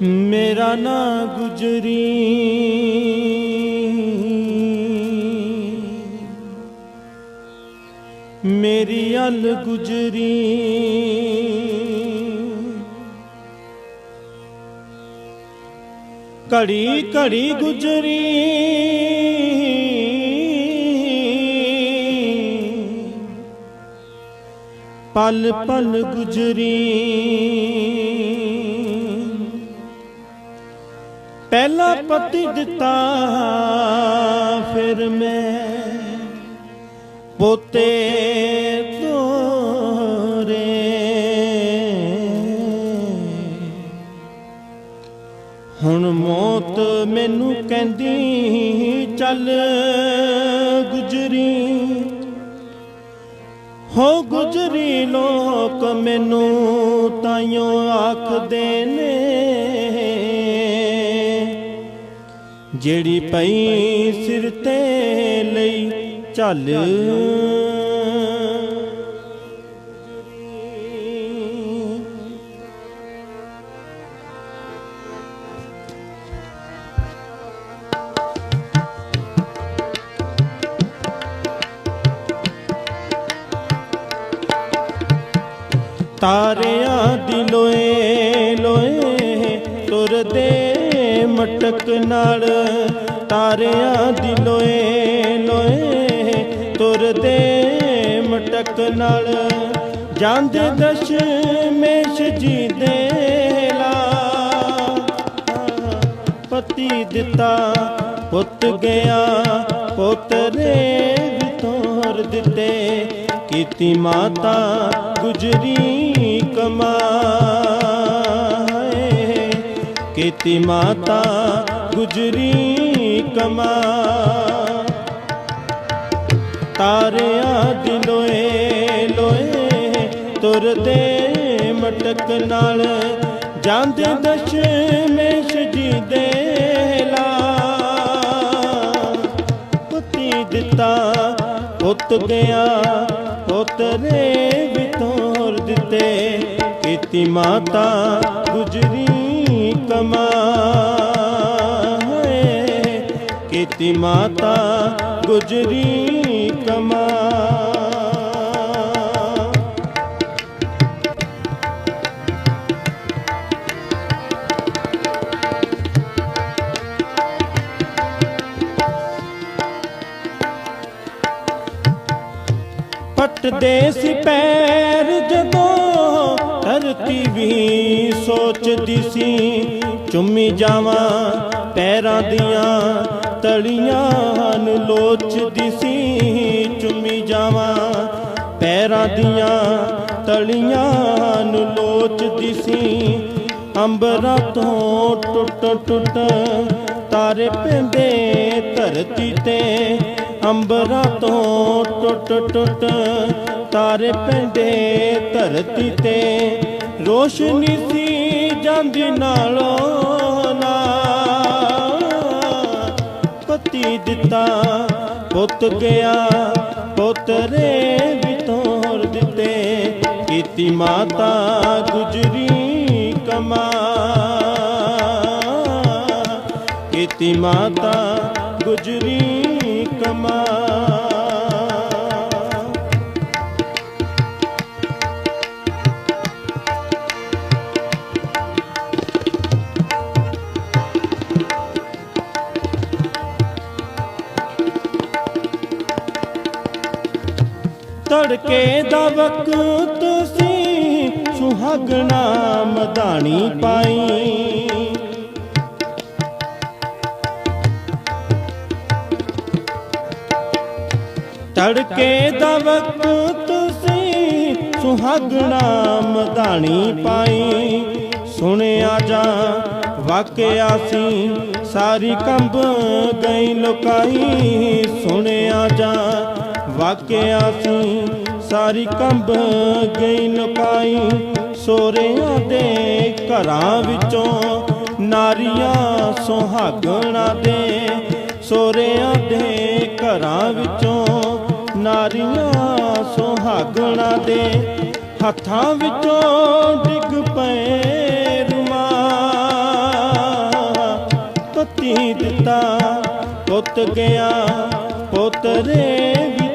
ਮੇਰਾ ਨਾ ਗੁਜਰੀ। ਮੇਰੀ ਅਲ ਗੁਜਰੀ। ਘੜੀ ਘੜੀ ਗੁਜਰੀ। ਪਲ ਪਲ ਗੁਜਰੀ। ਪਹਿਲਾ ਪਤੀ ਦਿੱਤਾ ਫਿਰ ਮੈਂ ਪੋਤੇ ਤੋਰੇ। ਹੁਣ ਮੌਤ ਮੈਨੂੰ ਕਹਿੰਦੀ, ਚੱਲ ਗੁਜਰੀ। ਹੋ ਗੁਜਰੀ ਲੋਕ ਮੈਨੂੰ ਤਾਈਓ ਆਖਦੇ ਨੇ। ਜਿਹੜੀ ਪਈ ਸਿਰ ਤੇ ਲਈ ਚੱਲ ਤਾਰਿਆਂ ਦੀ ਲੋਏ ਲੋਏ ਤੁਰਦੇ ਮਟਕ ਨਾਲ ਤਾਰਿਆਂ ਦੀ ਲੋਏ ਲੋਏ ਤੁਰਦੇ ਮਟਕ ਨਾਲ ਜਾਂਦੇ ਦਸ਼ਮੇਸ਼ ਜੀ ਦੇ ਲਾ ਪਤੀ ਦਿੱਤਾ ਪੁੱਤ ਗਿਆ ਪੋਤਰੇ ਵੀ ਤੋਰ ਦਿੱਤੇ। ਕੀਤੀ ਮਾਤਾ ਗੁਜਰੀ ਕਮਾ ਕੀਤੀ ਮਾਤਾ ਗੁਜਰੀ ਕਮਾ। ਤਾਰਿਆਂ ਦੀ ਲੋਏ ਲੋਏ ਤੁਰਦੇ ਮਟਕ ਨਾਲ। ਜਾਂਦੇ ਦਸ਼ਮੇਸ਼ ਜੀ ਦੇ ਲਾ। ਪੁੱਤੀ ਦਿੱਤਾ ਪੁੱਤ ਗਿਆ, ਪੁੱਤਰੇ ਵੀ ਤੋਰ ਦਿੱਤੇ। ਕੀਤੀ ਮਾਤਾ ਗੁਜਰੀ ਕਮਾਏ ਕੀਤੀ ਮਾਤਾ ਗੁਜਰੀ ਕਮਾ। ਪੱਟਦੇ ਸੀ ਪੈਰ ਜਦੋਂ ਧਰਤੀ ਵੀ ਸੋਚਦੀ ਸੀ, ਚੁੰਮੀ ਜਾਵਾਂ, ਪੈਰਾਂ ਦੀਆਂ ਤਲੀਆਂ ਨੂੰ ਲੋਚਦੀ ਸੀ, ਚੁੰਮੀ ਜਾਵਾਂ, ਪੈਰਾਂ ਦੀਆਂ ਤਲੀਆਂ ਨੂੰ ਲੋਚਦੀ ਸੀ। ਅੰਬਰਾਂ ਤੋਂ ਟੁੱਟ ਟੁੱਟ ਤਾਰੇ ਪੈਂਦੇ ਧਰਤੀ ਤੇ, ਅੰਬਰਾਂ ਤੋਂ ਟੁੱਟ ਟੁੱਟ ਤਾਰੇ ਪੈਂਦੇ ਧਰਤੀ ਤੇ। ਰੋਸ਼ਨੀ ਸੀ ਜਾਂਦੀ ਨਾਲੋਂ ਨਾ। ਪਤੀ ਦਿੱਤਾ, ਪੁੱਤ ਗਿਆ, ਪੁੱਤਰੇ ਵੀ ਤੋਰ ਦਿੱਤੇ। ਕੀਤੀ ਮਾਤਾ ਗੁਜਰੀ ਕਮਾ। ਕੀਤੀ ਮਾਤਾ ਗੁਜਰੀ ਕਮਾ। ਤੜਕੇ ਦਾ ਵਕਤ ਸੀ ਸੁਹਾਗਣਾ ਮਧਾਣੀ ਪਾਈ। ਤੜਕੇ ਦਾ ਵਕਤ ਸੀ ਸੁਹਾਗਣਾ ਮਧਾਣੀ ਪਾਈ। ਸੁਣਿਆ ਜਾ ਵਾਕਿਆ ਸੀ ਸਾਰੀ ਕੰਬ ਗਈ ਲੁਕਾਈ। ਸੁਣਿਆ ਜਾ ਵਾਕਿਆ ਸੀ, ਸਾਰੀ ਕੰਬ ਗਈ ਲੁਕਾਈ ਸੋਰਿਆਂ ਦੇ ਘਰਾਂ ਵਿੱਚੋਂ ਨਾਰੀਆਂ ਸੁਹਾਗਣਾ ਦੇ। ਸੋਰਿਆਂ ਦੇ ਘਰਾਂ ਵਿੱਚੋਂ ਨਾਰੀਆਂ ਸੁਹਾਗਣਾ ਦੇ। ਹੱਥਾਂ ਵਿੱਚੋਂ ਡਿੱਗ ਪਏ ਰੁਮਾਲ। ਧੀ ਦਿੱਤਾ, ਪੁੱਤ ਗਿਆ ਪੋਤਰੇ ਵੀ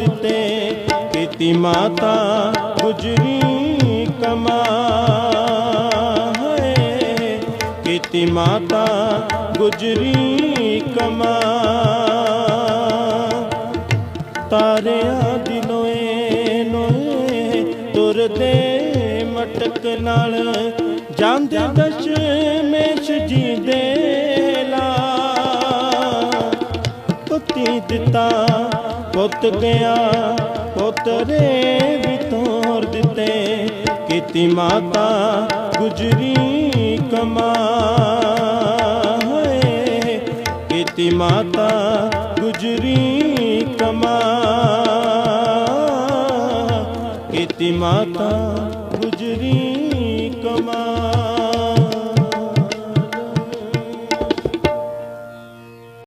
ਦਿੱਤੇ, ਕੀਤੀ ਮਾਤਾ ਗੁਜਰੀ ਕਮਾ। ਹੈ ਕੀਤੀ ਮਾਤਾ ਗੁਜਰੀ ਕਮਾ। ਤਾਰਿਆਂ ਦੀ ਨੋਏ ਨੋਏ, ਤੁਰਦੇ ਮਟਕ ਨਾਲ ਜਾਂਦੇ ਦਸ਼ਮੇਸ਼ ਜੀ ਦੇ ਪੁੱਤ ਗਿਆ ਪੁੱਤਰੇ ਵੀ ਤੋਰ ਦਿੱਤੇ, ਕੀਤੀ ਮਾਤਾ ਗੁਜਰੀ ਕਮਾ ਹੈ ਕੀਤੀ ਮਾਤਾ ਗੁਜਰੀ ਕਮਾ ਕੀਤੀ ਮਾਤਾ ਗੁਜਰੀ